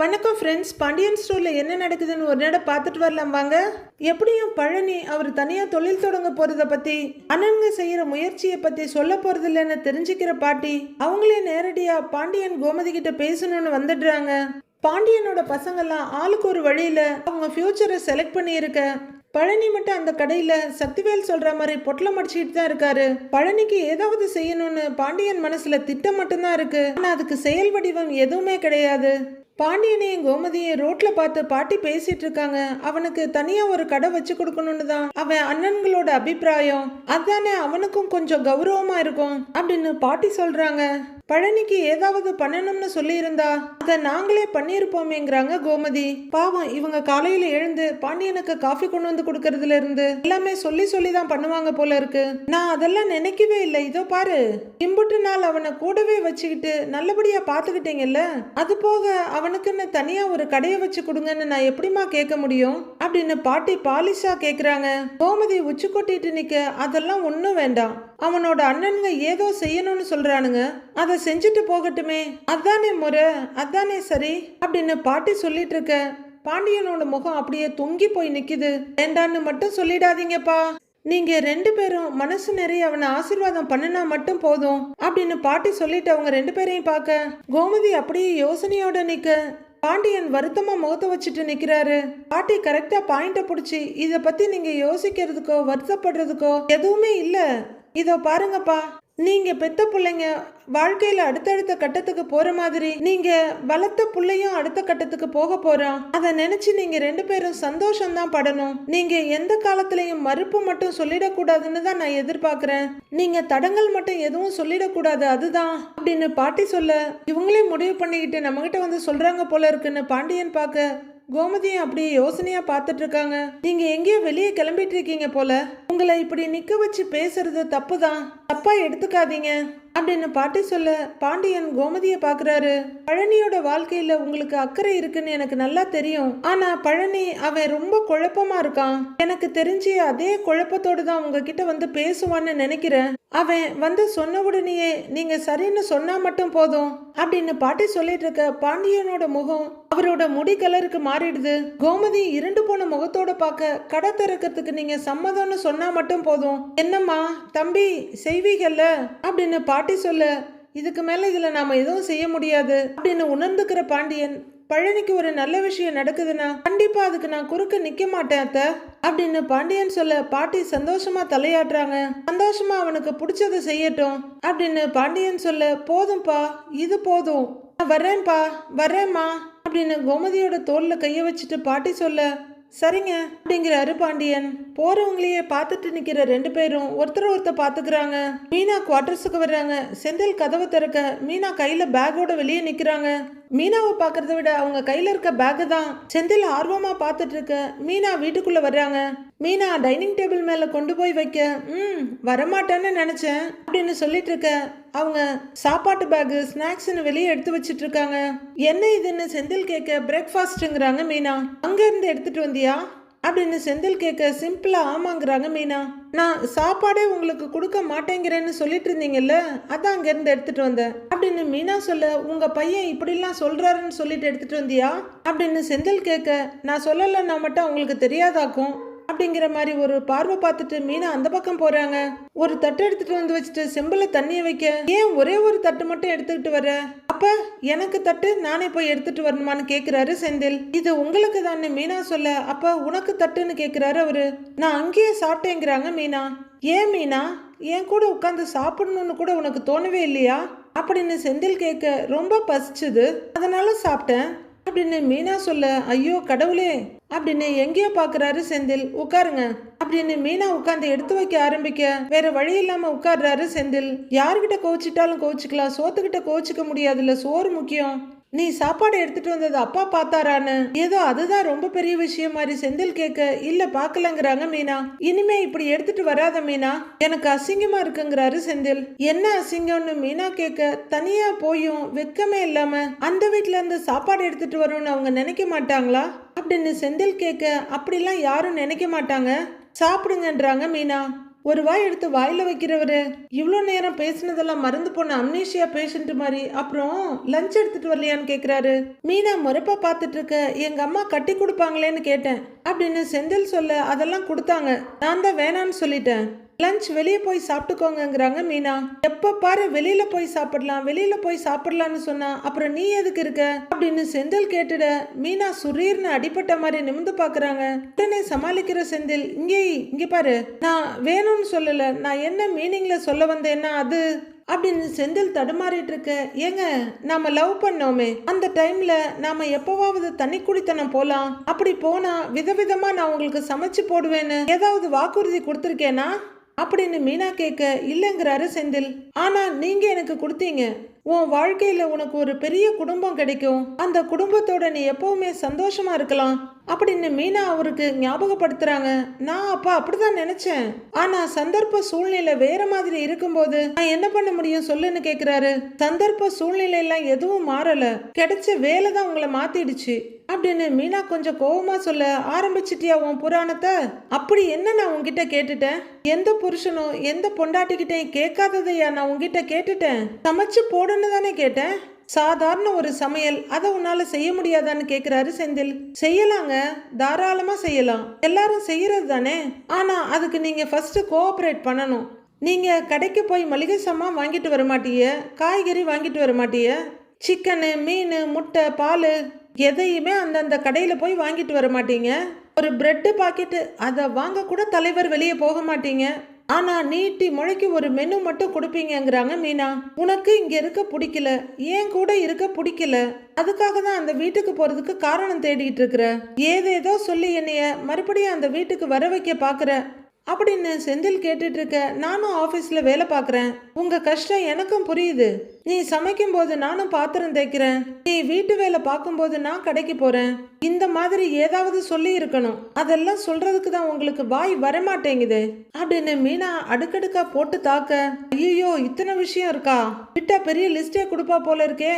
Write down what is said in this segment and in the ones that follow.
வணக்கம் ஃப்ரெண்ட்ஸ் பாண்டியன் ஸ்டோரில் என்ன நடக்குதுன்னு ஒரு நேரம் பார்த்துட்டு வரலாம் வாங்க. எப்படியும் பழனி அவர் தனியாக தொழில் தொடங்க போகிறத பற்றி அண்ணனுங்க செய்கிற முயற்சியை பற்றி சொல்ல போகிறது இல்லைன்னு தெரிஞ்சுக்கிற பாட்டி அவங்களே நேரடியாக பாண்டியன் கோமதி கிட்ட பேசணும்னு வந்துடுறாங்க. பாண்டியனோட பசங்கள்லாம் ஆளுக்கு ஒரு வழியில் அவங்க ஃப்யூச்சரை செலக்ட் பண்ணியிருக்க. பழனி மட்டும் அந்த கடையில் சக்திவேல் சொல்கிற மாதிரி பொட்டலம் அடிச்சுக்கிட்டு தான் இருக்காரு. பழனிக்கு ஏதாவது செய்யணும்னு பாண்டியன் மனசில் திட்டம் மட்டும்தான் இருக்குது ஆனால் அதுக்கு செயல் வடிவம் எதுவுமே கிடையாது. பாண்டியனையும் கோமதியும் ரோட்ல பார்த்து பாட்டி பேசிட்டு இருக்காங்க. அவனுக்கு தனியா ஒரு கடை வச்சு கொடுக்கணும்னு தான். அவன் அண்ணன்களோட அபிப்பிராயம். அதானே அவனுக்கும் கொஞ்சம் கௌரவமா இருக்கும் அப்படின்னு பாட்டி சொல்றாங்க. பழனிக்கு ஏதாவது பண்ணணும்னு சொல்லியிருந்தா அதை நாங்களே பண்ணியிருப்போமேங்கிறாங்க கோமதி. பாவம் இவங்க காலையில எழுந்து பாண்டியனுக்கு காஃபி கொண்டு வந்து கொடுக்கறதுல இருந்து எல்லாமே சொல்லி சொல்லி தான் பண்ணுவாங்க போல இருக்கு. நான் அதெல்லாம் நினைக்கவே இல்லை. இதோ பாரு இம்புட்டு நாள் அவனை கூடவே வச்சுக்கிட்டு நல்லபடியா பாத்துக்கிட்டீங்கல்ல அது போக அவனுக்குன்னு தனியா ஒரு கடையை வச்சு கொடுங்கன்னு நான் எப்படிம்மா கேட்க முடியும்? அப்படின்னு பாட்டி பாலிஷா கேக்குறாங்க. கோமதி உச்சி கொட்டிட்டு நிக்க அதெல்லாம் ஒன்றும் வேண்டாம். அவனோட அண்ணனுங்க ஏதோ செய்யணும்னு சொல்கிறானுங்க அதை செஞ்சுட்டு போகட்டுமே. அதானே முறை அதானே சரி அப்படின்னு பாட்டி சொல்லிட்டு இருக்க. பாண்டியனோட முகம் அப்படியே தொங்கி போய் நிற்கிது வேண்டான்னு மட்டும் சொல்லிடாதீங்கப்பா. நீங்க ரெண்டு பேரும் மனசு நிறைய அவனை ஆசீர்வாதம் பண்ணுனா மட்டும் போதும் அப்படின்னு பாட்டி சொல்லிட்டு அவங்க ரெண்டு பேரையும் பார்க்க. கோமதி அப்படியே யோசனையோட நிக்க. பாண்டியன் வருத்தமா முகத்தை வச்சுட்டு நிக்கிறாரு. பாட்டி கரெக்டா பாயிண்ட புடிச்சு இத பத்தி நீங்க யோசிக்கிறதுக்கோ வருத்தப்படுறதுக்கோ எதுவுமே இல்ல. இதோ பாருங்கப்பா நீங்க பெத்த பிள்ளைங்க வாழ்க்கையில அடுத்தடுத்த கட்டத்துக்கு போற மாதிரி நீங்க வளர்த்த புள்ளையும் அடுத்த கட்டத்துக்கு போக போறோம் அதை நினைச்சு நீங்க ரெண்டு பேரும் சந்தோஷம் தான் படணும். நீங்க எந்த காலத்திலையும் மறுப்பு மட்டும் சொல்லிடக்கூடாதுன்னு தான் நான் எதிர்பார்க்கிறேன். நீங்க தடங்கள் மட்டும் எதுவும் சொல்லிடக்கூடாது அதுதான். அப்படின்னு பாட்டி சொல்ல இவங்களே முடிவு பண்ணிக்கிட்டு நம்மகிட்ட வந்து சொல்றாங்க போல இருக்குன்னு பாண்டியன் பார்க்க கோமதியை அப்படியே யோசனையா பார்த்துட்டு இருக்காங்க. நீங்க எங்கேயோ வெளியே கிளம்பிட்டு இருக்கீங்க போல. உங்களை இப்படி நிக்க வச்சு பேசுறது தப்பு தான் தப்பா எடுத்துக்காதீங்க. அப்படின்னு பாட்டி சொல்ல பாண்டியன் கோமதிய பாக்குறாரு பழனியோட வாழ்க்கையில உங்களுக்கு அக்கறை இருக்குன்னு எனக்கு நல்லா தெரியும். ஆனா பழனி அவன் ரொம்ப குழப்பமா இருக்கான். எனக்கு தெரிஞ்சு அதே குழப்பத்தோடு தான் உங்ககிட்ட வந்து பேசுவான்னு நினைக்கிறேன். அவன் வந்து சொன்ன உடனேயே நீங்க சரின்னு சொன்னா மட்டும் போதும். அப்படின்னு பாட்டி சொல்லிட்டு இருக்க பாண்டியனோட முகம் அவரோட முடி கலருக்கு மாறிடுது. கோமதி இரண்டு போன முகத்தோட பார்க்க கடை திறக்கிறதுக்கு நீங்க சம்மதம்னு சொன்னா மட்டும் போதும். என்னம்மா தம்பி செய்வீகல்ல? அப்படின்னு பாட்டி சொல்ல இதுக்கு மேல இதுல நாம எதுவும் செய்ய முடியாது. அப்படின்னு உணர்ந்துக்கிற பாண்டியன் பழனிக்கு ஒரு நல்ல விஷயம் நடக்குதுன்னா கண்டிப்பா அதுக்கு நான் குறுக்க நிக்க மாட்டேன் அத்த. அப்படின்னு பாண்டியன் சொல்ல பாட்டி சந்தோஷமா தலையாட்டுறாங்க. சந்தோஷமா அவனுக்கு பிடிச்சதை செய்யட்டும். அப்படின்னு பாண்டியன் சொல்ல போதும்பா இது போதும். வர்றேன்ப்பா வர்றேம்மா. அப்படின்னு கோமதியோட தோல்ல கையை வச்சுட்டு பாட்டி சொல்ல சரிங்க அப்படிங்கிறாரு பாண்டியன். போறவங்களையே பார்த்துட்டு நிக்கிற ரெண்டு பேரும் ஒருத்தர் ஒருத்தர் பாத்துக்கிறாங்க மீனா குவார்டர்ஸுக்கு வர்றாங்க. செந்தில் கதவை திறக்க மீனா கையில பேக்கோட வெளியே நிக்கிறாங்க. மீனாவை பாக்குறத விட அவங்க கையில இருக்க பேக்கு தான். செந்தில் ஆர்வமா பார்த்துட்டு இருக்க மீனா வீட்டுக்குள்ள வர்றாங்க. மீனா டைனிங் டேபிள் மேலே கொண்டு போய் வைக்க ம் வரமாட்டேன்னு நினச்சேன் அப்படின்னு சொல்லிட்டு இருக்க. அவங்க சாப்பாட்டு பேகு ஸ்நாக்ஸ்னு வெளியே எடுத்து வச்சிட்டு இருக்காங்க. என்ன இதுன்னு செந்தில் கேட்க பிரேக்ஃபாஸ்ட்டுங்கிறாங்க மீனா. அங்கேருந்து எடுத்துட்டு வந்தியா? அப்படின்னு செந்தில் கேட்க சிம்பிளா ஆமாங்கிறாங்க மீனா. நான் சாப்பாடே உங்களுக்கு கொடுக்க மாட்டேங்கிறேன்னு சொல்லிட்டு இருந்தீங்கல்ல அதான் அங்கேருந்து எடுத்துகிட்டு எடுத்துட்டு வந்தேன் அப்படின்னு மீனா சொல்ல உங்க பையன் இப்படிலாம் சொல்றாருன்னு சொல்லிட்டு எடுத்துட்டு வந்தியா? அப்படின்னு செந்தில் கேட்க நான் சொல்லலைன்னா மட்டும் உங்களுக்கு தெரியாதாக்கும். அப்படிங்கிற மாதிரி ஒரு பார்வை பார்த்துட்டு மீனா அந்த பக்கம் போறாங்க. ஒரு தட்டு எடுத்துட்டு வந்து வச்சுட்டு செம்பில் தண்ணியை வைக்க ஏன் ஒரே ஒரு தட்டு மட்டும் எடுத்துக்கிட்டு வர அப்ப எனக்கு தட்டு நானே போய் எடுத்துட்டு வரணுமான்னு கேக்குறாரு செந்தில். இது உங்களுக்கு தானே மீனா சொல்ல. அப்ப உனக்கு தட்டுன்னு கேக்குறாரு அவரு. நான் அங்கேயே சாப்பிட்டேங்கிறாங்க மீனா. ஏன் மீனா? என் கூட உட்காந்து சாப்பிடணும்னு கூட உனக்கு தோணவே இல்லையா? அப்படின்னு செந்தில் கேட்க ரொம்ப பசிச்சுது. அதனால சாப்பிட்டேன். அப்படின்னு மீனா சொல்ல ஐயோ கடவுளே அப்படின்னு எங்கேயோ பாக்குறாரு செந்தில். உட்காருங்க அப்படின்னு மீனா உட்காந்து எடுத்து வைக்க ஆரம்பிக்க வேற வழி இல்லாம உட்கார்றாரு செந்தில். யார்கிட்ட கோச்சிட்டாலும் கோச்சிக்கலாம் சோத்துக்கிட்ட கோச்சிக்க முடியாதுல்ல. சோறு முக்கியம். நீ சாப்பாடு எடுத்துட்டு வந்தது அப்பா பார்த்தாரான்னு? ஏதோ அதுதான் ரொம்ப பெரிய விஷயம் மாதிரி செந்தில் கேட்க இல்ல பாக்கலங்கிறாங்க மீனா. இனிமே இப்படி எடுத்துட்டு வராத மீனா. எனக்கு அசிங்கமா இருக்குங்கிறாரு செந்தில். என்ன அசிங்கம்னு மீனா கேட்க தனியா போயும் வெக்கமே இல்லாம அந்த வீட்ல இருந்து சாப்பாடு எடுத்துட்டு வரும்னு அவங்க நினைக்க மாட்டாங்களா? அப்படின்னு செந்தில் கேட்க அப்படிலாம் யாரும் நினைக்க மாட்டாங்க. சாப்பிடுங்கன்றாங்க மீனா. ஒரு வாய் எடுத்து வாயில வைக்கிறவரு? இவ்வளோ நேரம் பேசினதெல்லாம் மறந்து போன அம்னேஷியா பேஷண்ட் மாதிரி. அப்புறம் லஞ்ச் எடுத்துட்டு வரலையான்னு கேக்குறாரு. மீனா மொறப்பா பார்த்துட்டு இருக்க எங்க அம்மா கட்டி கொடுப்பாங்களேன்னு கேட்டேன். அப்படின்னு செந்தில் சொல்ல அதெல்லாம் கொடுத்தாங்க. நான் தான் வேணான்னு சொல்லிட்டேன். லஞ்ச் வெளியே போய் சாப்பிட்டுக்கோங்கிறாங்க மீனா. எப்ப பாரு வெளியில போய் சாப்பிடலாம் வெளியில போய் சாப்பிடலாம்னு சொன்னா அப்புறம் நீ எதுக்கு இருக்க? அப்படின்னு செந்தில் கேட்டுட மீனா சுரீர்னு அடிப்பட்ட மாதிரி நிமிந்து பாக்குறாங்க. உடனே சமாளிக்கிற செந்தில் இங்கே இங்க பாரு. நான் வேணும்னு சொல்லல. நான் என்ன மீனிங்ல சொல்ல வந்தேன்னா அது? அப்படின்னு செந்தில் தடுமாறிட்டு இருக்க. ஏங்க நாம லவ் பண்ணோமே. அந்த டைம்ல நாம எப்பவாவது தண்ணி குடித்தனம் போலாம். அப்படி போனா விதவிதமா நான் உங்களுக்கு சமைச்சு போடுவேன்னு ஏதாவது வாக்குறுதி கொடுத்துருக்கேனா? அப்படின்னு மீனா கேட்க இல்லைங்கிறாரு செந்தில் ஆனா நீங்க எனக்கு கொடுத்தீங்க. உன் வாழ்க்கையில உனக்கு ஒரு பெரிய குடும்பம் கிடைக்கும். அந்த குடும்பத்தோட நீ எப்பவுமே சந்தோஷமா இருக்கலாம். அப்படின்னு மீனா அவருக்கு ஞாபகப்படுத்துறாங்க. நான் அப்பா அப்படிதான் நினைச்சேன். ஆனா சந்தர்ப்ப சூழ்நிலை வேற மாதிரி இருக்கும்போது நான் என்ன பண்ண முடியும் சொல்லுன்னு கேக்குறாரு. சந்தர்ப்ப சூழ்நிலை எல்லாம் எதுவும் மாறல. கிடைச்ச வேலை தான் உங்களை மாத்திடுச்சு. அப்படின்னு மீனா கொஞ்சம் கோபமா சொல்ல ஆரம்பிச்சிட்டியா உன் புராணத்தை? அப்படி என்ன நான் உன்கிட்ட கேட்டுட்டேன்? எந்த புருஷனும் எந்த பொண்டாட்டிக்கிட்டையும் கேட்காததையா நான் உன்கிட்ட கேட்டுட்டேன்? சமைச்சு போடுன்னு தானே கேட்டேன். சாதாரண ஒரு சமையல் அதை உன்னால் செய்ய முடியாதான்னு கேட்குறாரு செந்தில். செய்யலாங்க தாராளமாக செய்யலாம். எல்லாரும் செய்கிறது தானே? ஆனால் அதுக்கு நீங்கள் ஃபஸ்ட்டு கோஆப்ரேட் பண்ணணும். நீங்கள் கடைக்கு போய் மளிகை சாமான் வாங்கிட்டு வர மாட்டீங்க காய்கறி வாங்கிட்டு வர மாட்டீங்க சிக்கனு மீன் முட்டை பால் எதையுமே அந்தந்த கடையில் போய் வாங்கிட்டு வர மாட்டீங்க. ஒரு பிரெட்டு பாக்கெட்டு அதை வாங்க கூட தலைவர் வெளியே போக மாட்டீங்க. ஆனா நீட்டி முளைக்கு ஒரு மெனு மட்டும் கொடுப்பீங்கங்கிறாங்க மீனா. உனக்கு இங்க இருக்க பிடிக்கல. ஏன் கூட இருக்க பிடிக்கல? அதுக்காக தான் அந்த வீட்டுக்கு போறதுக்கு காரணம் தேடிட்டு இருக்கிற. ஏதேதோ சொல்லி என்னைய மறுபடியும் அந்த வீட்டுக்கு வர வைக்க பாக்குற. அப்படின்னு செந்தில் கேட்டுட்டு இருக்க நானும் ஆஃபீஸில் வேலை பார்க்குறேன் உங்கள் கஷ்டம் எனக்கும் புரியுது. நீ சமைக்கும் போது நானும் பாத்திரம் தேய்க்கிறேன். நீ வீட்டு வேலை பார்க்கும்போது நான் கடைக்கு போகிறேன் இந்த மாதிரி ஏதாவது சொல்லி இருக்கணும். அதெல்லாம் சொல்றதுக்கு தான் உங்களுக்கு வாய் வரமாட்டேங்குது. அப்படின்னு மீனா அடுக்கடுக்கா போட்டு தாக்க ஐயோ இத்தனை விஷயம் இருக்கா? விட்டா பெரிய லிஸ்டே கொடுப்பா போல இருக்கே.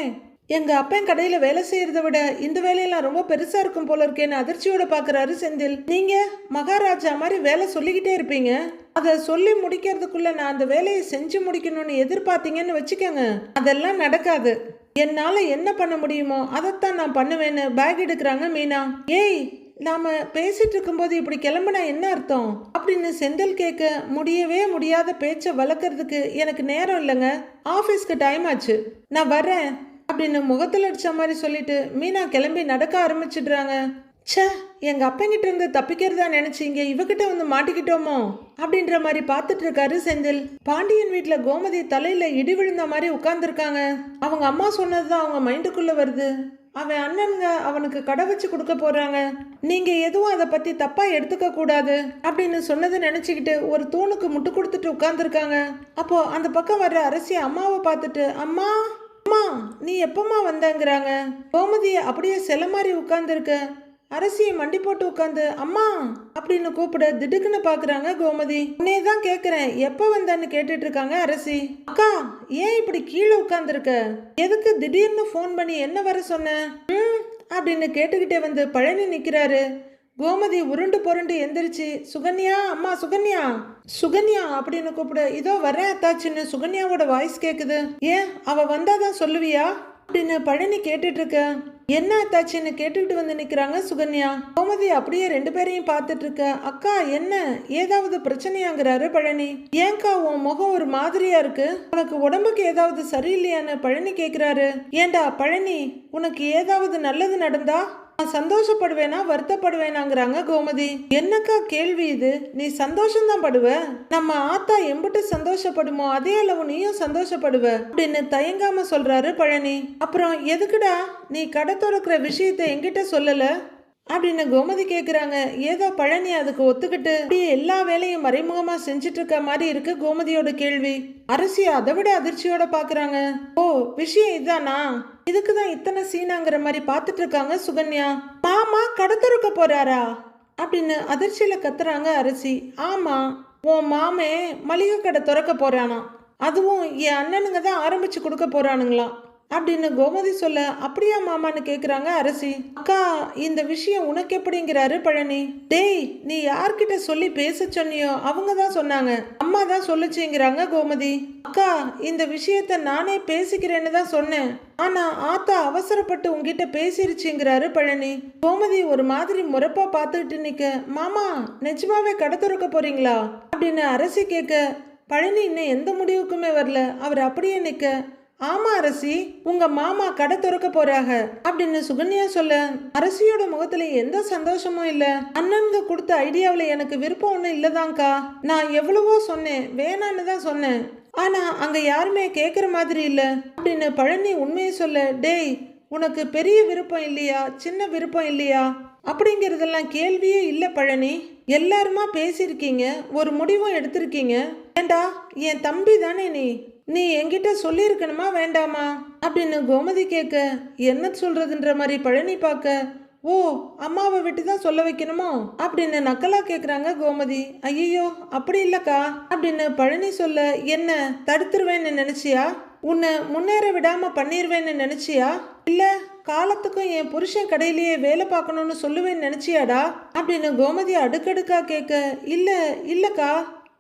எங்கள் அப்பன் கடையில் வேலை செய்கிறத விட இந்த வேலையெல்லாம் ரொம்ப பெருசாக இருக்கும் போல இருக்கேன்னு அதிர்ச்சியோட பார்க்குறாரு செந்தில் நீங்கள் மகாராஜா மாதிரி வேலை சொல்லிக்கிட்டே இருப்பீங்க. அதை சொல்லி முடிக்கிறதுக்குள்ள நான் அந்த வேலையை செஞ்சு முடிக்கணும்னு எதிர்பார்த்தீங்கன்னு வச்சுக்கோங்க. அதெல்லாம் நடக்காது. என்னால் என்ன பண்ண முடியுமோ அதைத்தான் நான் பண்ணுவேன்னு பேக் எடுக்கிறாங்க மீனா. ஏய் நாம பேசிட்டு இருக்கும்போது இப்படி கிளம்புனா என்ன அர்த்தம்? அப்படின்னு செந்தில் கேட்க முடியவே முடியாத பேச்சை வளர்க்குறதுக்கு எனக்கு நேரம் இல்லைங்க. ஆஃபீஸ்க்கு டைம் ஆச்சு. நான் வரேன் அப்படின்னு முகத்தில் அடித்த மாதிரி சொல்லிட்டு மீனா கிளம்பி நடக்க ஆரம்பிச்சிடுறாங்க. ச்சே எங்கள் அப்பங்கிட்ட இருந்து தப்பிக்கிறதா நினச்சி இங்கே இவகிட்ட வந்து மாட்டிக்கிட்டோமோ? அப்படின்ற மாதிரி பார்த்துட்டு இருக்காரு செந்தில். பாண்டியன் வீட்டில் கோமதி தலையில் இடி விழுந்த மாதிரி உட்காந்துருக்காங்க அவங்க அம்மா சொன்னது தான் அவங்க மைண்டுக்குள்ளே வருது. அவன் அண்ணனுங்க அவனுக்கு கடை வச்சு கொடுக்க போகிறாங்க நீங்கள் எதுவும் அதை பற்றி தப்பாக எடுத்துக்க கூடாது அப்படின்னு சொன்னதை நினச்சிக்கிட்டு ஒரு தூணுக்கு முட்டு கொடுத்துட்டு உட்காந்துருக்காங்க அப்போது அந்த பக்கம் வர்ற அரசி அம்மாவை பார்த்துட்டு அம்மா அம்மா நீ எப்பம்மா வந்தங்கிறாங்க? கோமதியை அப்படியே செல மாதிரி உட்கார்ந்துருக்க. அரசியை மண்டி போட்டு உட்காந்து அம்மா அப்படின்னு கூப்பிட திடுக்குன்னு பாக்குறாங்க கோமதி. உன்னே தான் கேக்குறேன். எப்ப வந்தான்னு கேட்டுட்டு இருக்காங்க அரசி. அக்கா ஏன் இப்படி கீழே உட்காந்துருக்க எதுக்கு திடீர்னு ஃபோன் பண்ணி என்ன வர சொன்ன? ம் அப்படின்னு கேட்டுக்கிட்டே வந்து பழனி நிக்கிறாரு. கோமதி உருண்டு பொருண்டு எந்திரிச்சு சுகன்யா அம்மா சுகன்யா சுகன்யா அப்படின்னு கூப்பிட. இதோ வரேன் அத்தாச்சின்னு சுகன்யாவோட வாய்ஸ் கேக்குது. ஏன் அவ வந்தாதான் சொல்லுவியா? அப்படின்னு பழனி கேட்டுட்டு இருக்க என்ன அத்தாச்சின்னு கேட்டுக்கிட்டு வந்து நிக்கிறாங்க சுகன்யா? கோமதி அப்படியே ரெண்டு பேரையும் பார்த்துட்டு இருக்க அக்கா என்ன? ஏதாவது பிரச்சனையாங்கிறாரு பழனி. ஏங்கா உன் முகம் ஒரு மாதிரியா இருக்கு. உனக்கு உடம்புக்கு ஏதாவது சரியில்லையான்னு பழனி கேக்குறாரு. ஏண்டா பழனி உனக்கு ஏதாவது நல்லது நடந்தா? நான் சந்தோஷப்படுவேனா வருத்தப்படுவேனாங்கிறாங்க கோமதி. என்னக்கா கேள்வி இது? நீ சந்தோஷம்தான் படுவ? நம்ம ஆத்தா எம்பிட்டு சந்தோஷப்படுமோ அதே அளவு நீயும் சந்தோஷப்படுவ? அப்படின்னு தயங்காம சொல்றாரு பழனி. அப்புறம் எதுக்குடா நீ கடை திறக்கிற விஷயத்தை எங்கிட்ட சொல்லல? அப்படின்னு கோமதி கேட்குறாங்க ஏதோ பழனி அதுக்கு ஒத்துக்கிட்டு அப்படியே எல்லா வேலையும் மறைமுகமா செஞ்சுட்டு இருக்க மாதிரி இருக்கு கோமதியோட கேள்வி. அரசி அதை விட அதிர்ச்சியோட பாக்குறாங்க. ஓ விஷயம் இதானா? இதுக்கு தான் இத்தனை சீனாங்கிற மாதிரி பார்த்துட்டு இருக்காங்க சுகன்யா. மாமா கடை போறாரா? அப்படின்னு அதிர்ச்சியில கத்துறாங்க அரிசி. ஆமா உன் மாமே மளிகை கடை திறக்க போறானா அதுவும் என் அண்ணனுங்க தான் ஆரம்பிச்சு கொடுக்க போறானுங்களாம். அப்படின்னு கோமதி சொல்ல அப்படியா மாமான்னு கேட்குறாங்க அரசி. அக்கா இந்த விஷயம் உனக்கு எப்படிங்கிறாரு பழனி. டேய் நீ யார்கிட்ட சொல்லி பேச சொன்னியோ அவங்க தான் சொன்னாங்க. அம்மா தான் சொல்லுச்சுங்கிறாங்க கோமதி. அக்கா இந்த விஷயத்த நானே பேசிக்கிறேன்னு தான் சொன்னேன். ஆனா ஆத்தா அவசரப்பட்டு உங்ககிட்ட பேசிருச்சுங்கிறாரு பழனி. கோமதி ஒரு மாதிரி முறப்பா பார்த்துக்கிட்டு நிக்க மாமா நிஜமாவே கடை திறக்க போறீங்களா? அப்படின்னு அரசி கேட்க பழனி இன்னும் எந்த முடிவுக்குமே வரல. அவர் அப்படியே நிற்க ஆமா அரசி உங்க மாமா கடை திறக்க போறாங்க அப்படின்னு சுகன்யா சொல்ல அரசியோட முகத்துல எந்த சந்தோஷமும் இல்ல. அண்ணனுங்க கொடுத்த ஐடியாவில் எனக்கு விருப்பம் ஒன்றும் இல்லதான்க்கா. நான் எவ்வளவோ சொன்னேன் வேணான்னு தான் சொன்னேன். ஆனா அங்க யாருமே கேட்குற மாதிரி இல்ல. அப்படின்னு பழனி உண்மையை சொல்ல டேய் உனக்கு பெரிய விருப்பம் இல்லையா? சின்ன விருப்பம் இல்லையா? அப்படிங்கிறதெல்லாம் கேள்வியே இல்லை பழனி. எல்லாருமா பேசியிருக்கீங்க ஒரு முடிவும் எடுத்திருக்கீங்க. ஏண்டா என் தம்பி தானே நீ? நீ என்கிட்ட சொல்லியிருக்கணுமா வேண்டாமா? அப்படின்னு கோமதி கேட்க என்ன சொல்றதுன்ற மாதிரி பழனி பார்க்க? ஓ அம்மாவை விட்டு தான் சொல்ல வைக்கணுமோ? அப்படின்னு நக்கலா கேட்குறாங்க கோமதி. ஐயோ அப்படி இல்லைக்கா அப்படின்னு பழனி சொல்ல என்ன தடுத்துருவேன்னு நினச்சியா? உன்னை முன்னேற விடாமல் பண்ணிருவேன்னு நினச்சியா? இல்லை காலத்துக்கும் என் புருஷன் கடையிலேயே வேலை பார்க்கணும்னு சொல்லுவேன்னு நினச்சியாடா? அப்படின்னு கோமதி அடுக்கடுக்கா கேட்க இல்லை இல்லைக்கா.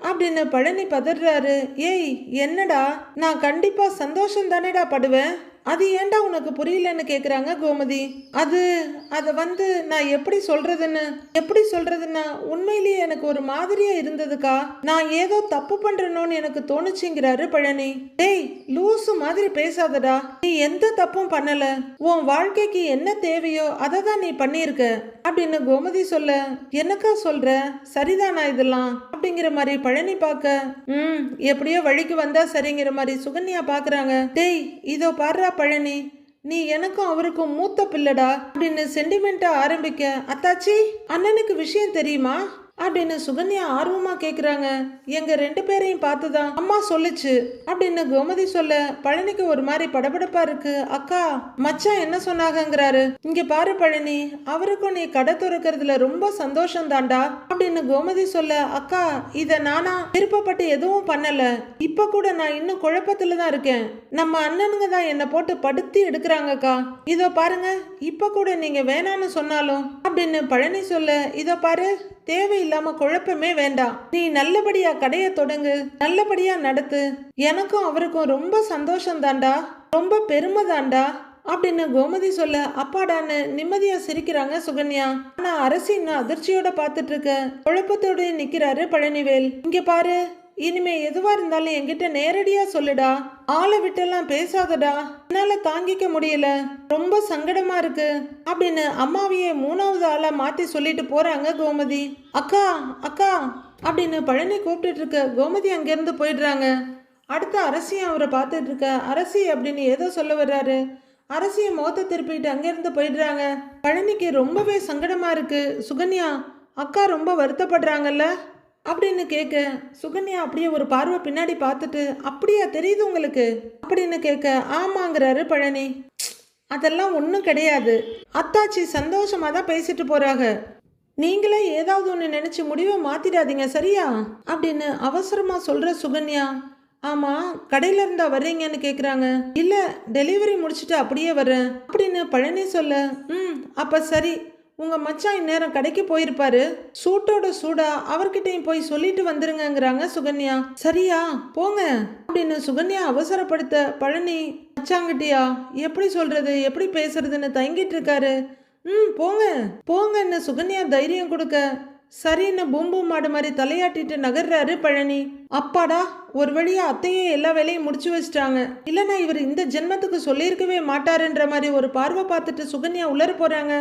அப்படின்னு பழனி பதறாரு ஏய் என்னடா? நான் கண்டிப்பா சந்தோஷம் தானேடா படுவேன். அது ஏன்டா உனக்கு புரியலன்னு கேட்குறாங்க கோமதி? அது அதை வந்து நான் எப்படி சொல்றதுன்னு எப்படி சொல்றதுன்னா உண்மையிலேயே எனக்கு ஒரு மாதிரியா இருந்ததுக்கா. நான் ஏதோ தப்பு பண்றேனோன்னு எனக்கு தோணுச்சுங்கிறாரு பழனி. டேய் லூசு மாதிரி பேசாதடா. நீ எந்த தப்பும் பண்ணல. உன் வாழ்க்கைக்கு என்ன தேவையோ அதை தான் நீ பண்ணியிருக்க. அப்படின்னு கோமதி சொல்ல என்னக்கா சொல்ற? சரிதானா இதெல்லாம்? அப்படிங்கிற மாதிரி பழனி பார்க்க ம் எப்படியோ வழிக்கு வந்தா சரிங்கிற மாதிரி சுகன்யா பாக்குறாங்க டேய் இதோ பாடுறா பழனி. நீ எனக்கும் அவருக்கும் மூத்த பிள்ளடா அப்படின்னு சென்டிமெண்ட்டை ஆரம்பிக்க அத்தாச்சி அண்ணனுக்கு விஷயம் தெரியுமா? அப்படின்னு சுகன்யா ஆர்வமா கேக்குறாங்க. எங்க ரெண்டு பேரையும் பார்த்துதான் அம்மா சொல்லுச்சு. அப்படின்னு கோமதி சொல்ல பழனிக்கு ஒரு மாதிரி படபடப்பா இருக்கு. அக்கா மச்சான் என்ன சொன்னாங்கங்கிறாரு இங்க பாரு பழனி அவருக்கும் நீ கடை துறக்கிறதுல ரொம்ப சந்தோஷம் தான்டா அப்படின்னு கோமதி சொல்ல அக்கா இத நானா விருப்பப்பட்டு எதுவும் பண்ணல. இப்ப கூட நான் இன்னும் குழப்பத்துல தான் இருக்கேன். நம்ம அண்ணனுங்க தான் என்னை போட்டு படுத்தி எடுக்கிறாங்கக்கா. இதோ பாருங்க இப்ப கூட நீங்க வேணான்னு சொன்னாலும் அப்படின்னு பழனி சொல்ல இதோ பாரு தேவையில்லாம குழப்பமே வேண்டாம். நீ நல்லபடியா கடைய தொடங்கு. நல்லபடியா நடத்து. எனக்கும் அவருக்கும் ரொம்ப சந்தோஷம் தான்டா ரொம்ப பெருமை தாண்டா அப்படின்னு கோமதி சொல்ல அப்பாடான்னு நிம்மதியா சிரிக்கிறாங்க சுகன்யா. ஆனா அரசின்னு இன்னும் அதிர்ச்சியோட பாத்துட்டு இருக்க குழப்பத்தோட நிக்கிறாரு பழனிவேல். இங்க பாரு. இனிமே எதுவா இருந்தாலும் என்கிட்ட நேரடியா சொல்லுடா. ஆளை விட்டெல்லாம் பேசாதடா. என்னால தாங்கிக்க முடியல. ரொம்ப சங்கடமா இருக்கு. அப்படின்னு அம்மாவையே மூணாவது ஆளா மாத்தி சொல்லிட்டு போறாங்க கோமதி. அக்கா அக்கா அப்படின்னு பழனி கூப்பிட்டுட்டு இருக்க கோமதி அங்கிருந்து போயிடுறாங்க. அடுத்த அரசியும் அவரை பார்த்துட்டு இருக்க அரசி அப்படின்னு ஏதோ சொல்ல வர்றாரு. அரசியை முகத்தை திருப்பிட்டு அங்கிருந்து போயிடுறாங்க. பழனிக்கு ரொம்பவே சங்கடமா இருக்கு. சுகன்யா அக்கா ரொம்ப வருத்தப்படுறாங்கல்ல? அப்படின்னு கேட்க சுகன்யா அப்படியே ஒரு பார்வை பின்னாடி பார்த்துட்டு அப்படியா தெரியுது உங்களுக்கு? அப்படின்னு கேட்க ஆமாங்கிறாரு பழனி. அதெல்லாம் ஒன்றும் கிடையாது. அத்தாச்சி சந்தோஷமாக தான் பேசிட்டு போகிறாங்க நீங்களே ஏதாவது ஒன்று நினச்சி முடிவை மாத்திடாதீங்க சரியா? அப்படின்னு அவசரமாக சொல்கிற சுகன்யா ஆமாம் கடையில் இருந்தா வர்றீங்கன்னு கேட்குறாங்க இல்லை டெலிவரி முடிச்சுட்டு அப்படியே வர்றேன். அப்படின்னு பழனி சொல்ல ம் அப்போ சரி உங்கள் மச்சான் இந்நேரம் கடைக்கு போயிருப்பாரு. சூட்டோட சூடா அவர்கிட்டயும் போய் சொல்லிட்டு வந்துருங்கங்கிறாங்க சுகன்யா. சரியா போங்க அப்படின்னு சுகன்யா அவசரப்படுத்த பழனி மச்சாங்கிட்டியா எப்படி சொல்றது எப்படி பேசுறதுன்னு தயங்கிட்டு இருக்காரு. ம் போங்க போங்கன்னு சுகன்யா தைரியம் கொடுக்க சரின்னு பூம்பூ மாடு மாதிரி தலையாட்டிட்டு நகர்றாரு பழனி. அப்பாடா ஒரு வழியா அத்தையே எல்லா வேலையும் முடிச்சு வச்சிட்டாங்க. இல்லைன்னா இவர் இந்த ஜென்மத்துக்கு சொல்லியிருக்கவே மாட்டாருன்ற மாதிரி ஒரு பார்வை பார்த்துட்டு சுகன்யா உள்ளர போறாங்க.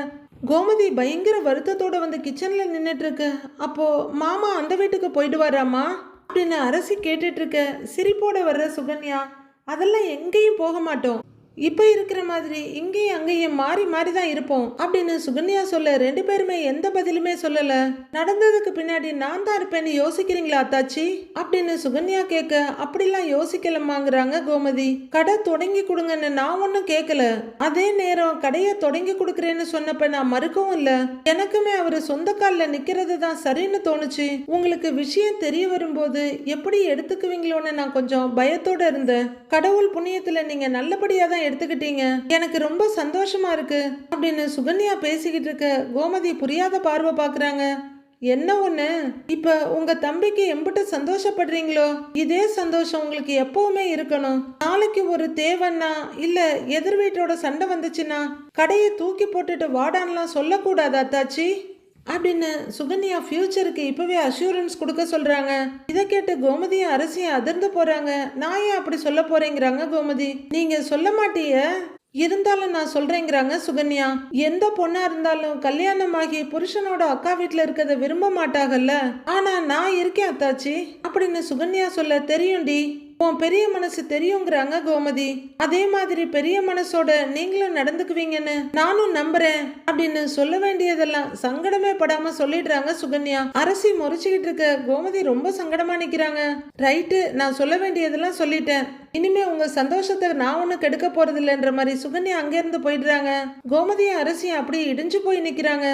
கோமதி பயங்கர வருத்தத்தோட வந்து கிச்சன்ல நின்னுட்டு இருக்கு அப்போ மாமா அந்த வீட்டுக்கு போயிடுவாராமா அப்படின்னு அரசி கேட்டுட்டு இருக்க சிரிப்போட வர்ற சுகன்யா அதெல்லாம் எங்கேயும் போக மாட்டோம். இப்போ இருக்கிற மாதிரி இங்கேயும் அங்கேயும் மாறி மாறி தான் இருப்போம் அப்படின்னு சுகன்யா சொல்ல ரெண்டு பேருமே எந்த பதிலுமே சொல்லல. நடந்ததுக்கு பின்னாடி நான் தான் இருப்பேன்னு யோசிக்கிறீங்களா அத்தாச்சி? அப்படின்னு சுகன்யா கேட்க அப்படிலாம் யோசிக்கலமாங்கிறாங்க கோமதி. கடை தொடங்கி கொடுங்கன்னு நான் ஒன்றும் கேட்கல. அதே நேரம் கடையை தொடங்கி கொடுக்குறேன்னு சொன்னப்ப நான் மறுக்கவும் இல்லை. எனக்குமே அவர் சொந்த காலில் நிற்கிறது தான் சரின்னு தோணுச்சு. உங்களுக்கு விஷயம் தெரிய வரும்போது எப்படி எடுத்துக்குவீங்களோன்னு நான் கொஞ்சம் பயத்தோட இருந்தேன். கடவுள் புண்ணியத்தில் நீங்கள் நல்லபடியாக தான் எடுத்துக்கிட்டீங்க? எனக்கு ரொம்ப சந்தோஷமா இருக்கு. அப்படின்னு சுகன்யா பேசிக்கிட்டு இருக்க கோமதி புரியாத பார்வை பாக்குறாங்க. என்ன ஒண்ணு? இப்ப உங்க தம்பிக்கு எம்பிட்டு சந்தோஷப்படுறீங்களோ? இதே சந்தோஷம் உங்களுக்கு எப்பவுமே இருக்கணும். நாளைக்கு ஒரு தேவைன்னா இல்ல எதிர் வீட்டோட சண்டை வந்துச்சுன்னா கடையை தூக்கி போட்டுட்டு வாடான்லாம் சொல்லக்கூடாது அத்தாச்சி? அப்படின்னு சுகன்யா ஃபியூச்சருக்கு இப்போவே அஷூரன்ஸ் கொடுக்க சொல்கிறாங்க இதை கேட்டு கோமதியும் அரசியும் அதிர்ந்து போகிறாங்க நான் ஏன் அப்படி சொல்ல போகிறேங்கிறாங்க கோமதி. நீங்கள் சொல்ல மாட்டிய? இருந்தாலும் நான் சொல்கிறேங்கிறாங்க சுகன்யா. எந்த பொண்ணாக இருந்தாலும் கல்யாணமாகி புருஷனோட அக்கா வீட்டில் இருக்கிறத விரும்ப மாட்டாங்கல்ல. ஆனால் நான் இருக்கேன் அத்தாச்சி. அப்படின்னு சுகன்யா சொல்ல தெரியும்டி. உன் பெரிய மனசு தெரியுங்கிறாங்க கோமதி. அதே மாதிரி பெரிய மனசோட நீங்களும் நடந்துக்குவீங்கன்னு நானும் நம்புறேன் அப்படின்னு சொல்ல வேண்டியதெல்லாம் சங்கடமே படாம சொல்லிடுறாங்க சுகன்யா. அரசி முறைச்சுக்கிட்டு இருக்க கோமதி ரொம்ப சங்கடமா நிக்கிறாங்க. ரைட்டு நான் சொல்ல வேண்டியதெல்லாம் சொல்லிட்டேன். இனிமே உங்க சந்தோஷத்தை நான் ஒன்றும் கெடுக்க போறது இல்லைன்ற மாதிரி சுகன்யா அங்கேருந்து போயிடுறாங்க. கோமதியும் அரசியும் அப்படியே இடிஞ்சு போய் நிக்கிறாங்க.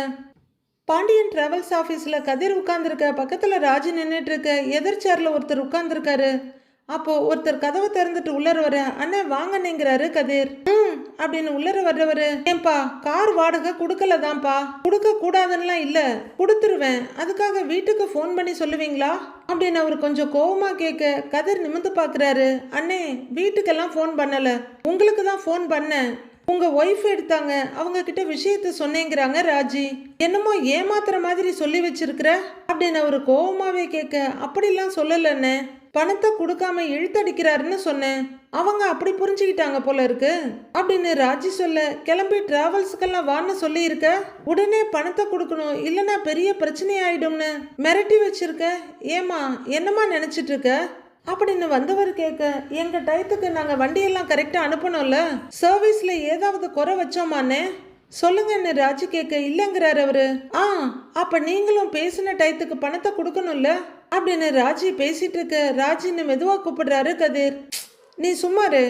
பாண்டியன் டிராவல்ஸ் ஆஃபீஸில் கதிர் உட்காந்துருக்க பக்கத்தில் ராஜி நின்றுட்டு இருக்க ஒருத்தர் உட்காந்துருக்காரு அப்போ ஒருத்தர் கதவை திறந்துட்டு உள்ளர வர அண்ணே வாங்கண்ணேங்கிறாரு கதிர். ம் அப்படின்னு உள்ளர வர்றவரு ஏன்பா கார் வாடகை கொடுக்கலதான்ப்பா கொடுக்க கூடாதுன்னுலாம் இல்ல கொடுத்துருவேன். அதுக்காக வீட்டுக்கு ஃபோன் பண்ணி சொல்லுவீங்களா? அப்படின்னு அவர் கொஞ்சம் கோவமா கேட்க கதிர் நிமிந்து பாக்குறாரு. அண்ணே வீட்டுக்கெல்லாம் ஃபோன் பண்ணல. உங்களுக்கு தான் ஃபோன் பண்ணேன். உங்க ஒய்ஃப் எடுத்தாங்க. அவங்க கிட்ட விஷயத்த சொன்னேங்கிறாங்க ராஜி. என்னமோ ஏமாத்துற மாதிரி சொல்லி வச்சிருக்கிற? அப்படின்னு அவரு கோவமாவே கேட்க அப்படிலாம் சொல்லலண்ணே. பணத்தை கொடுக்காம இழுத்தடிக்கிறாருன்னு சொன்னேன். அவங்க அப்படி புரிஞ்சுக்கிட்டாங்க போல இருக்கு. அப்படின்னு ராஜி சொல்ல கிளம்பி டிராவல்ஸுக்கெல்லாம் வான்னு சொல்லி இருக்க உடனே பணத்தை கொடுக்கணும் இல்லைன்னா பெரிய பிரச்சனை ஆயிடும்னு மிரட்டி வச்சிருக்க? ஏமா என்னம்மா நினைச்சிட்டு இருக்க? அப்படின்னு வந்தவர் கேட்க எங்க டயத்துக்கு நாங்க வண்டியெல்லாம் கரெக்டா அனுப்பணும்ல? சர்வீஸ்ல ஏதாவது குறை வச்சோமானே சொல்லுங்கன்னு ராஜு கேட்க இல்லைங்கிறார் அவரு. ஆ அப்ப நீங்களும் பேசின டயத்துக்கு பணத்தை கொடுக்கணும்ல? அப்படின்னு ராஜி பேசிட்டு இருக்க ராஜின்னு மெதுவாக கூப்பிடுறாரு கதிர். நீ சும்மாரு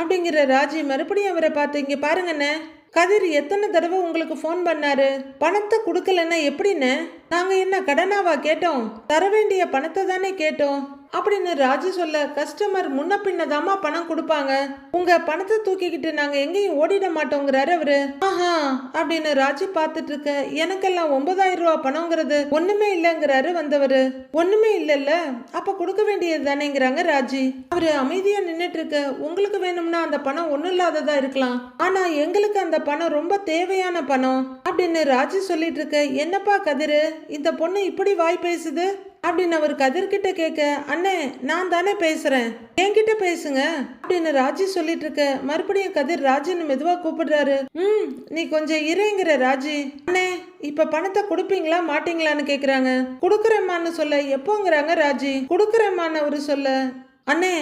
அப்படிங்கிற ராஜி மறுபடியும் அவரை பார்த்து இங்கே பாருங்கண்ணே கதிர் எத்தனை தடவை உங்களுக்கு ஃபோன் பண்ணாரு? பணத்தை கொடுக்கலன்னா எப்படின்னு நாங்கள் என்ன கடனாவா கேட்டோம்? தர வேண்டிய பணத்தை தானே கேட்டோம்? அப்படின்னு ராஜு சொல்ல கஸ்டமர் முன்ன பின்னதாமா பணம் கொடுப்பாங்க. உங்க பணத்தை தூக்கிக்கிட்டு நாங்க எங்கேயும் ஓடிட மாட்டோங்கிறாரு அவரு. ஆஹா அப்படின்னு ராஜு பார்த்துட்டு இருக்க எனக்கெல்லாம் ஒன்பதாயிரம் ரூபாய் பணங்கிறது ஒண்ணுமே இல்லைங்கிறாரு வந்தவரு. ஒண்ணுமே இல்லைல்ல அப்ப கொடுக்க வேண்டியது தானேங்கிறாங்க ராஜி. அவரு அமைதியா நின்னுட்டு இருக்க உங்களுக்கு வேணும்னா அந்த பணம் ஒண்ணும் இல்லாததா இருக்கலாம். ஆனா எங்களுக்கு அந்த பணம் ரொம்ப தேவையான பணம். அப்படின்னு ராஜி சொல்லிட்டு இருக்க என்னப்பா கதிரு இந்த பொண்ணு இப்படி வாய் பேசுது? அப்படின்னு அவர் கதிர்கிட்ட கேட்க அண்ணே நான் தானே பேசுறேன். என்கிட்ட பேசுங்க. அப்படின்னு ராஜி சொல்லிட்டு இருக்க மறுபடியும் கதிர் ராஜின்னு மெதுவா கூப்பிடுறாரு. ம் நீ கொஞ்சம் இறைங்கிற ராஜி. அண்ணே இப்ப பணத்தை கொடுப்பீங்களா மாட்டீங்களான்னு கேக்குறாங்க. கொடுக்குறேம்மான்னு சொல்ல எப்போங்கிறாங்க ராஜி? கொடுக்குறேம்மான்னு அவரு சொல்ல அண்ணே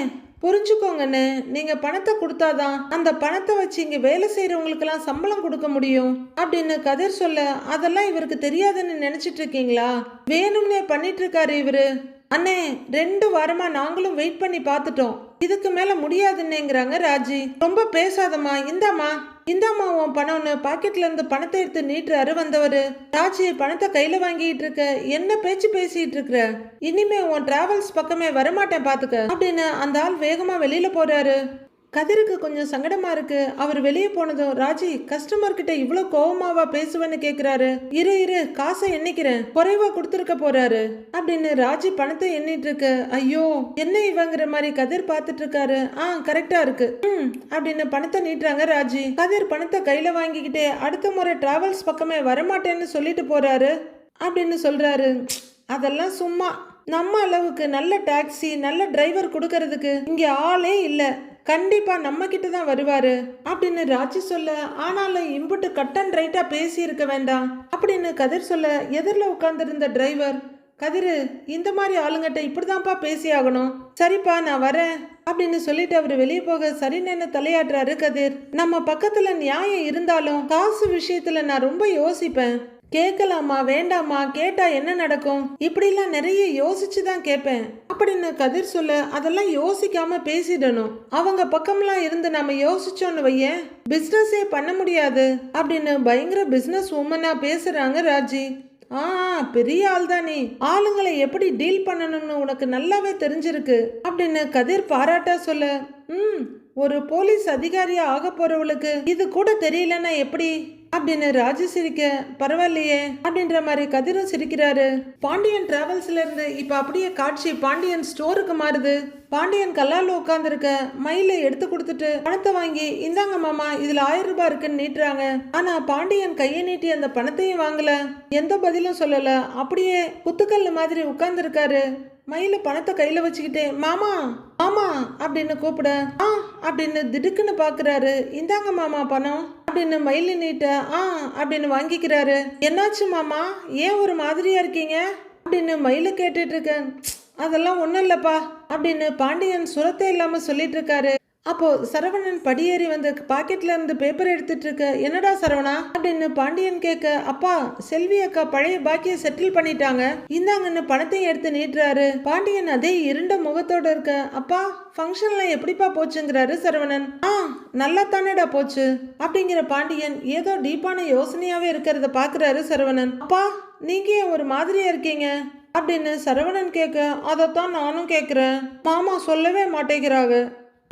புரிஞ்சுக்கோங்கண்ணே. நீங்க பணத்தை கொடுத்தாதான் அந்த பணத்தை வச்சு இங்க வேலை செய்யறவங்களுக்கெல்லாம் சம்பளம் கொடுக்க முடியும் அப்படின்னு கதிர் சொல்ல அதெல்லாம் இவருக்கு தெரியாதுன்னு நினைச்சிட்டு இருக்கீங்களா? வேணும்னே பண்ணிட்டு இருக்காரு இவரு. அண்ணே ரெண்டு வாரமா நாங்களும் வெயிட் பண்ணி பார்த்துட்டோம். இதுக்கு மேல முடியாதுன்னேங்கிறாங்க ராஜி. ரொம்ப பேசாதம்மா இந்தாம்மா. இந்தாம்மா உன் பணம்னு பாக்கெட்ல இருந்து பணத்தை எடுத்து நீட்டுறாரு வந்தவரு. ராஜி பணத்தை கையில வாங்கிட்டு இருக்க. என்ன பேச்சு பேசிட்டு இருக்கிற? இனிமே உன் டிராவல்ஸ் பக்கமே வரமாட்டேன் பாத்துக்க. அப்படின்னு அந்த ஆள் வேகமா வெளியில போறாரு. கதிருக்கு கொஞ்சம் சங்கடமா இருக்கு. அவர் வெளியே போனதும் ராஜி கஸ்டமர் கிட்ட இவ்வளவு கோவமாவா பேசுவேன்னு கேக்குறாரு. இரு இரு காசை எண்ணிக்கிறேன். குறைவா கொடுத்துருக்க போறாரு. அப்படின்னு ராஜி பணத்தை எண்ணிட்டு இருக்கு. ஐயோ என்ன இவங்கிற மாதிரி கதிர் பார்த்துட்டு இருக்காரு? ஆ கரெக்டா இருக்கு. ம் அப்படின்னு பணத்தை நீட்டுறாங்க ராஜி. கதிர் பணத்தை கையில வாங்கிக்கிட்டே அடுத்த முறை டிராவல்ஸ் பக்கமே வரமாட்டேன்னு சொல்லிட்டு போறாரு அப்படின்னு சொல்றாரு. அதெல்லாம் சும்மா. நம்ம அளவுக்கு நல்ல டாக்ஸி நல்ல டிரைவர் கொடுக்கறதுக்கு இங்கே ஆளே இல்லை. கண்டிப்பா நம்ம கிட்ட தான் வருவாரு அப்படின்னு ராஜி சொல்ல ஆனாலும் இம்புட்டு கட் அண்ட் ரைட்டா பேசி இருக்க வேண்டாம் அப்படின்னு கதிர் சொல்ல எதிரில் உட்காந்துருந்த டிரைவர் கதிரு இந்த மாதிரி ஆளுங்கிட்ட இப்படிதான்ப்பா பேசி ஆகணும் சரிப்பா நான் வரேன் அப்படின்னு சொல்லிட்டு அவர் வெளியே போக சரின்னு தலையாடுறாரு கதிர். நம்ம பக்கத்துல நியாயம் இருந்தாலும் காசு விஷயத்துல நான் ரொம்ப யோசிப்பேன். கேட்கலாமா வேண்டாமா? கேட்டா என்ன நடக்கும்? இப்படிலாம் நிறைய யோசிச்சு தான் கேட்பேன். அப்படின்னு கதிர் சொல்ல அதெல்லாம் யோசிக்காம பேசிடணும். அவங்க பக்கம்லாம் இருந்து நம்ம யோசிச்சோன்னு வையேன். பிசினஸே பண்ண முடியாது. அப்படின்னு பயங்கர பிசினஸ் உமனா பேசுறாங்க ராஜி. ஆ பெரிய ஆள் தானே ஆளுங்களை எப்படி டீல் பண்ணணும்னு உனக்கு நல்லாவே தெரிஞ்சிருக்கு. அப்படின்னு கதிர் பாராட்டா சொல்ல ம் ஒரு போலீஸ் அதிகாரியா ஆக போறவளுக்கு இது கூட தெரியலன்னா எப்படி? அப்படின்னு ராஜு சிரிக்க பரவாயில்லையே அப்படின்ற மாதிரி கதிரும் சிரிக்கிறாரு. பாண்டியன் டிராவல்ஸ்ல இருந்து இப்ப அப்படியே காட்சி பாண்டியன் ஸ்டோருக்கு மாறுது. பாண்டியன் கல்லால உட்காந்துருக்க மயிலை எடுத்து கொடுத்துட்டு பணத்தை வாங்கி இந்தாங்க மாமா இதுல ஆயிரம் ரூபாய் இருக்குன்னு நீட்டுறாங்க. ஆனா பாண்டியன் கையை நீட்டி அந்த பணத்தையும் வாங்கல. எந்த பதிலும் சொல்லல. அப்படியே குத்துக்கல்லு மாதிரி உட்கார்ந்துருக்காரு. மயில பணத்தை கையில வச்சுக்கிட்டே மாமா மாமா அப்படின்னு கூப்பிட ஆ அப்படின்னு திடுக்குன்னு பாக்குறாரு. இந்தாங்க மாமா பணம் அப்படின்னு மயில் நீட்ட ஆ அப்படின்னு வாங்கிக்கிறாரு. என்னாச்சு மாமா? ஏன் ஒரு மாதிரியா இருக்கீங்க? அப்படின்னு மயில கேட்டுட்டு இருக்கேன் அதெல்லாம் ஒன்றும் இல்லைப்பா அப்படின்னு பாண்டியன் சுரத்தே இல்லாமல் சொல்லிட்டு இருக்காரு அப்போ சரவணன் படியேறி வந்து பாக்கெட்ல இருந்து பேப்பர் எடுத்துட்டு இருக்க என்னடா சரவணா? அப்படின்னு பாண்டியன் கேட்க அப்பா செல்வி அக்கா பழைய பாக்கிய செட்டில் பண்ணிட்டாங்க. இந்தாங்கன்னு பணத்தையும் எடுத்து நீட்டுறாரு. பாண்டியன் அதே இருண்ட முகத்தோட இருக்க அப்பா ஃபங்க்ஷன்ல எப்படிப்பா போச்சுங்கிறாரு சரவணன். ஆ நல்லா தானேடா போச்சு அப்படிங்கிற பாண்டியன் ஏதோ டீப்பான யோசனையாவே இருக்கிறத பாக்குறாரு சரவணன். அப்பா நீங்க ஏன் ஒரு மாதிரியா இருக்கீங்க? அப்படின்னு சரவணன் கேட்க அதைத்தான் நானும் கேட்குறேன். மாமா சொல்லவே மாட்டேங்கிறாங்க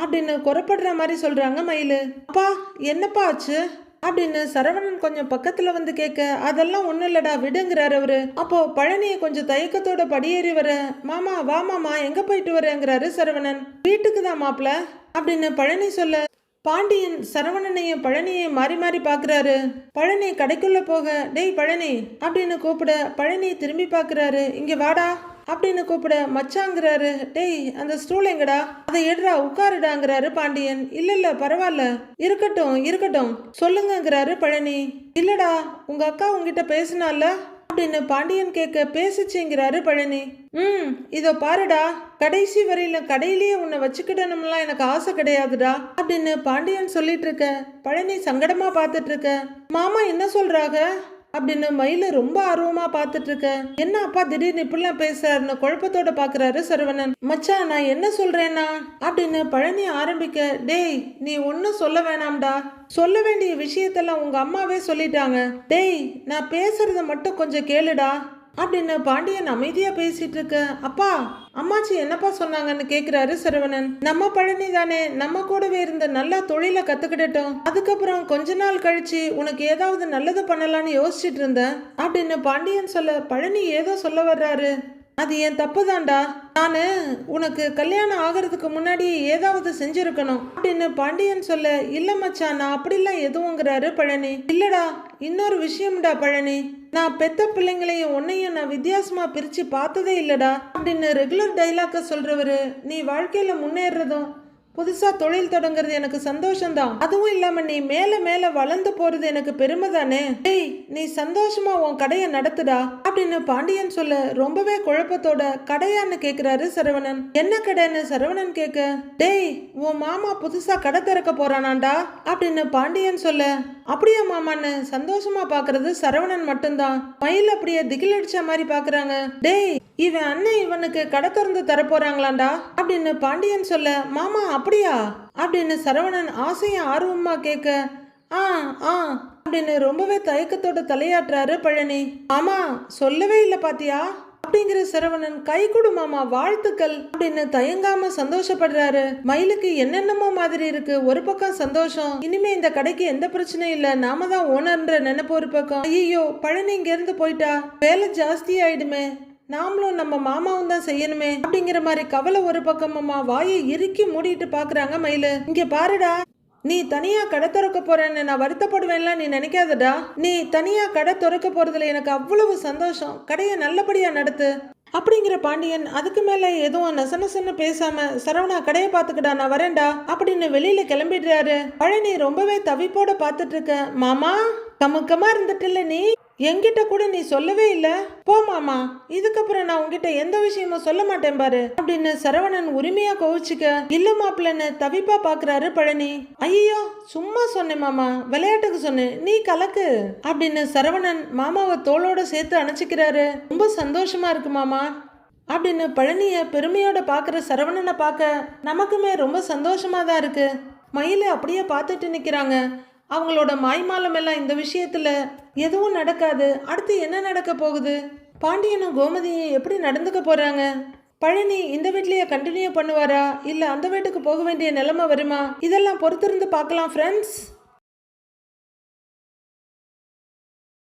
அப்படின்னு குறப்படுற மாதிரி சொல்கிறாங்க மயிலு. அப்பா என்னப்பா ஆச்சு? அப்படின்னு சரவணன் கொஞ்சம் பக்கத்துல வந்து கேட்க அதெல்லாம் ஒன்றும் இல்லடா விடுங்கிறாரு அவரு. அப்போ பழனியை கொஞ்சம் தயக்கத்தோட படியேறி வர மாமா வா மாமா எங்க போயிட்டு வரேங்கிறாரு சரவணன். வீட்டுக்கு தான் மாப்பிள. அப்படின்னு பழனி சொல்ல பாண்டியன் சரவணனையும் பழனியையும் மாறி மாறி பார்க்குறாரு பழனி கடைக்குள்ள போக டேய் பழனி அப்படின்னு கூப்பிட பழனி திரும்பி பார்க்குறாரு இங்கே வாடா அப்படின்னு கூப்பிட மச்சாங்கிறாரு. டேய் அந்த ஸ்டூல் எங்கடா? அதை எடுறா உட்காருடாங்கிறாரு பாண்டியன். இல்ல இல்ல பரவாயில்ல இருக்கட்டும் இருக்கட்டும். சொல்லுங்கங்கிறாரு பழனி. இல்லடா உங்க அக்கா உங்ககிட்ட பேசினால அப்படின்னு பாண்டியன் கேட்க பேசிச்சுங்கிறாரு பழனி. ம் இதோ பாருடா. கடைசி வரையில கடையிலேயே உன்னை வச்சுக்கிடணும்லாம் எனக்கு ஆசை கிடையாதுடா. அப்படின்னு பாண்டியன் சொல்லிட்டு இருக்க பழனி சங்கடமா பார்த்துட்டு இருக்க மாமா என்ன சொல்றாங்க அப்படின்னு மயில ரொம்ப ஆர்வமா பார்த்துட்டு இருக்க என்ன அப்பா திடீர்னு இப்படிலாம் பேசுறாருன்னு குழப்பத்தோட பாக்குறாரு சரவணன். மச்சான் நான் என்ன சொல்றேன்னா? அப்படின்னு பழனி ஆரம்பிக்க டேய் நீ ஒன்னும் சொல்ல வேணாம்டா. சொல்ல வேண்டிய விஷயத்தெல்லாம் உங்க அம்மாவே சொல்லிட்டாங்க. டேய் நான் பேசுறத மட்டும் கொஞ்சம் கேளுடா. அப்படின்னு பாண்டியன் அமைதியா பேசிட்டு இருக்க அப்பா அம்மாச்சி என்னப்பா சொன்னாங்கன்னு கேக்குறாரு சரவணன். நம்ம பழனி தானே நம்ம கூடவே இருந்த நல்லா தொழில கத்துக்கிட்டோம் அதுக்கப்புறம் கொஞ்ச நாள் கழிச்சு உனக்கு ஏதாவது நல்லது பண்ணலாம்னு யோசிச்சுட்டு இருந்தேன் அப்படின்னு பாண்டியன் சொல்ல பழனி ஏதோ சொல்ல வர்றாரு. அது என் தப்பு தான்டா. நானு உனக்கு கல்யாணம் ஆகிறதுக்கு முன்னாடி ஏதாவது செஞ்சிருக்கணும் அப்படின்னு பாண்டியன் சொல்ல இல்ல மச்சான் நான் அப்படிலாம் எதுவுங்கிறாரு பழனி. இல்லடா இன்னொரு விஷயம்டா பழனி. நான் பெத்த பிள்ளைங்களையும் உன்னையும் நான் வித்தியாசமா பிரிச்சு பார்த்ததே இல்லடா அப்படின்னு ரெகுலர் டைலாக்க சொல்றவரு. நீ வாழ்க்கையில முன்னேறதும் புதுசா தொழில் தொடங்குறது எனக்கு சந்தோஷம்தான். அதுவும் இல்லாம நீ மேல மேல வளர்ந்து போறது எனக்கு பெருமை தானே டேய் நீ சந்தோஷமா உன் கடையை நடத்துடா அப்படின்னு பாண்டியன் சொல்ல ரொம்பவே குழப்பத்தோட கடையான்னு கேக்குறாரு சரவணன். என்ன கடைன்னு சரவணன் கேட்க டேய் உன் மாமா புதுசா கடை திறக்க போறானாண்டா? அப்படின்னு பாண்டியன் சொல்ல அப்படியா மாமான்னு சந்தோஷமா பாக்குறது சரவணன் மட்டும்தான். மயில் அப்படியே திகிலடிச்ச மாதிரி பாக்குறாங்க. டேய் இவன் அண்ணன் இவனுக்கு கடை திறந்து தரப்போறாங்களாண்டா? அப்படின்னு பாண்டியன் சொல்ல மாமா அப்படியா? அப்படின்னு சரவணன் ஆசையும் ஆர்வமா கேட்க ஆ ஆ அப்படின்னு ரொம்பவே தயக்கத்தோட தலையாட்டுறாரு பழனி. ஆமா சொல்லவே இல்லை பாத்தியா? அப்படிங்கிற சரவணன் கை கொடு மாமா வாழ்த்துக்கள் அப்படின்னு தயங்காம சந்தோஷப்படுறாரு. மயிலுக்கு என்னென்னமோ மாதிரி இருக்கு ஒரு பக்கம் சந்தோஷம் இனிமே இந்த கடைக்கு எந்த பிரச்சனையும் இல்ல நாம தான் ஓனர்ன்ற நினைப்பு ஒரு பக்கம். ஐயோ பழனி இங்க இருந்து போயிட்டா வேலை ஜாஸ்தி ஆயிடுமே. நாமளும் நம்ம மாமாவும் தான் செய்யணுமே அப்படிங்கிற மாதிரி கவலை ஒரு பக்கமாமா வாயை இறுக்கி மூடிட்டு பாக்குறாங்க மயிலு. இங்க பாருடா. நீ தனியா கடை திறக்க போறேன்னு நான் வருத்தப்படுவேன்லாம் நீ நினைக்காதடா. நீ தனியா கடை திறக்க போறதுல எனக்கு அவ்வளவு சந்தோஷம். கடையை நல்லபடியா நடத்து. அப்படிங்கிற பாண்டியன் அதுக்கு மேல எதுவும் நசனசன்னு பேசாம சரவணா கடையை பாத்துக்கடா நான் வரேன்டா அப்படின்னு வெளியில கிளம்பிடுறாரு. பழனி ரொம்பவே தவிப்போட பாத்துட்டு இருக்க. மாமா கமுக்கமா இருந்துட்டுல நீ? என்கிட்ட கூட நீ சொல்லவே இல்லை. போ மாமா இதுக்கப்புறம் நான் உங்ககிட்ட எந்த விஷயமும் சொல்ல மாட்டேன் பாரு. அப்படின்னு சரவணன் உரிமையா கோவிச்சுக்க இல்ல மாப்பிள்ளன்னு தவிப்பா பாக்குறாரு பழனி. ஐயோ சும்மா சொன்னேன் மாமா விளையாட்டுக்கு சொன்னேன். நீ கலக்கு. அப்படின்னு சரவணன் மாமாவை தோளோட சேர்த்து அணைச்சிக்கிறாரு. ரொம்ப சந்தோஷமா இருக்கு மாமா. அப்படின்னு பழனிய பெருமையோட பார்க்குற சரவணனை பார்க்க நமக்குமே ரொம்ப சந்தோஷமா தான் இருக்கு. மயிலை அப்படியே பார்த்துட்டு நிற்கிறாங்க அவங்களோட மாய்மாலம் எல்லாம் இந்த விஷயத்துல எதுவும் நடக்காது. அடுத்து என்ன நடக்க போகுது? பாண்டியனும் கோமதியும் எப்படி நடந்துக்க போறாங்க? பழனி இந்த வீட்லயே கண்டினியூ பண்ணுவாரா? இல்ல அந்த வீட்டுக்கு போக வேண்டிய நிலைமை வருமா? இதெல்லாம் பொறுத்திருந்து பார்க்கலாம் ஃப்ரெண்ட்ஸ்